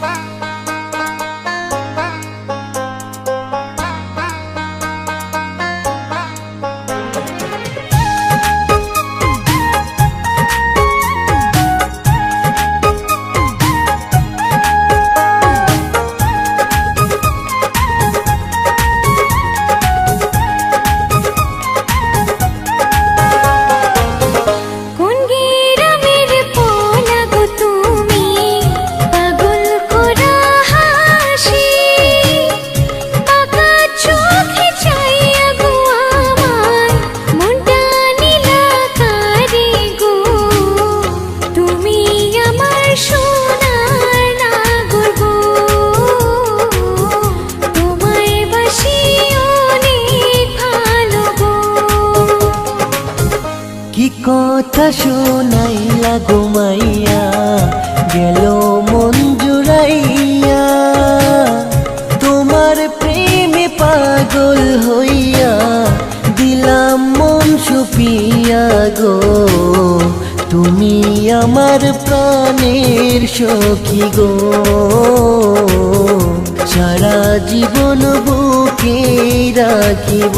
Bye. কথা শোনাইলা ঘুমাইয়া গেল মন জুড়াইয়া। তোমার প্রেমে পাগল হইয়া দিলাম মন সুপিয়া গো। তুমি আমার প্রাণের সখী গো। সারা জীবন বুকে রাখিব।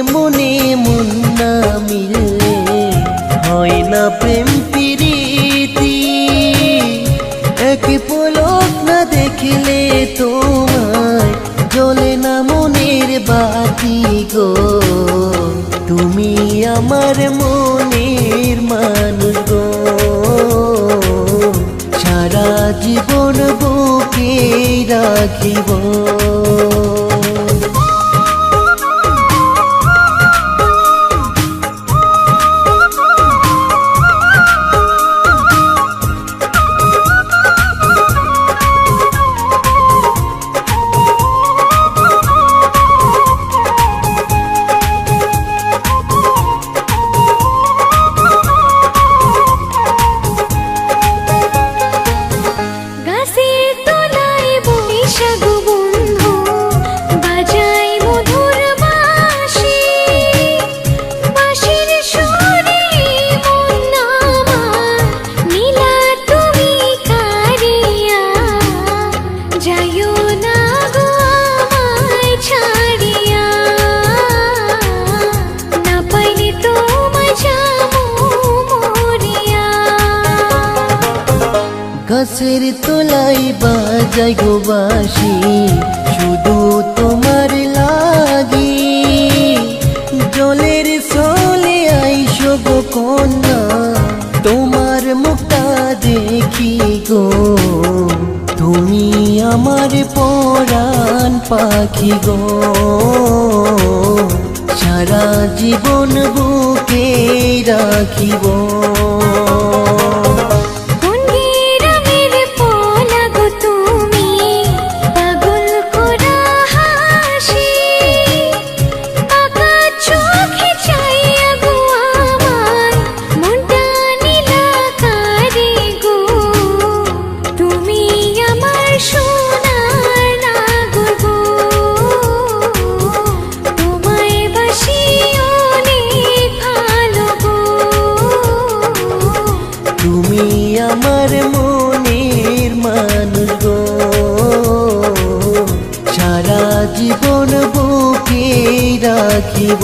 মনে মনে মুন্না মিললে হয় না প্রেম প্রীতি। এক পলক না দেখলে তোমায় জলে না মনের বাতি গো। তুমি আমার মনের গাছের তোলাই বাজাই গো বাসি শুধু তোমার লাগি। জলের সোলে আইসো গো কন্যা, তোমার মুখটা দেখি গো। তুমি আমার পরাণ পাখি গো। সারা জীবন বুকে রাখিব তোমাকে রাখিব।